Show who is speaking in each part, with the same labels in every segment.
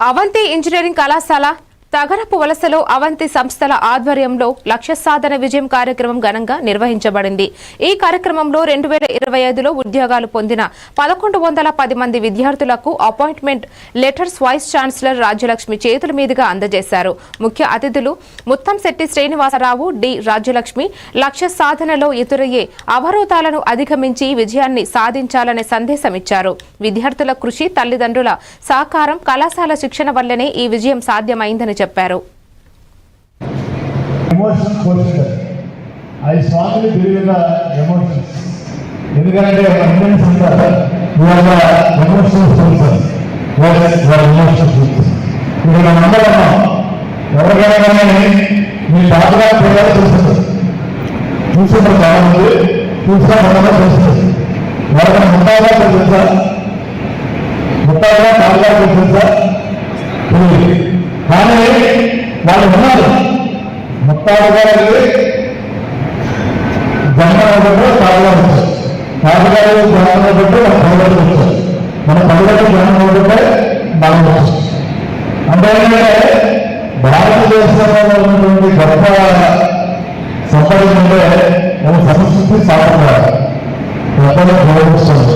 Speaker 1: Avanthi engineering కళాశాల తగరపు వలసలో అవంతి సంస్థల ఆధ్వర్యంలో లక్ష్య సాధన విజయం కార్యక్రమం ఘనంగా నిర్వహించబడింది. ఈ కార్యక్రమంలో రెండు వేల ఇరవై ఐదులో ఉద్యోగాలు పొందిన పదకొండు వందల పది మంది విద్యార్థులకు appointment letters vice chancellor Rajyalakshmi చేతుల మీదుగా అందజేశారు. ముఖ్య అతిథులు ముత్తంశెట్టి శ్రీనివాసరావు డి రాజ్యలక్ష్మి లక్ష్య సాధనలో ఎదురయ్యే అవరోధాలను అధిగమించి విజయాన్ని సాధించాలనే సందేశం ఇచ్చారు. విద్యార్థుల కృషి తల్లిదండ్రుల సహకారం కళాశాల శిక్షణ వల్లనే ఈ విజయం సాధ్యమైందని చెప్పారు.
Speaker 2: ఐ ఎందుకంటే ఇక్కడ మనందరం ఎవరికైనా మీ తాతగారు పిల్లలు చాలా వాళ్ళకి ముట్టాగా ముట్టాగా తాతగారు వాళ్ళు ఉన్నారు. ముత్తాడు గారికి జన్మనబట్టు తాగులాడు తాగుగారు జన్మనబట్టు మన పనులకు వచ్చారు. మన పనులకు జన్మనబట్టే మనం అంటే ఏంటంటే భారతదేశంలో ఉన్నటువంటి గొప్ప సంపాదించే మన సంస్కృతి సాంప్రదాయం. గొప్పగా గౌరవిస్తుంది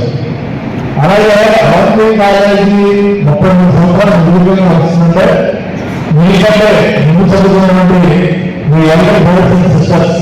Speaker 2: అలాగే అవంతి కాలేజీ ముప్పై మూడు సంవత్సరాలు ముందుకు చదువుకున్నటువంటి మీ ఎవరి సిస్టర్స్.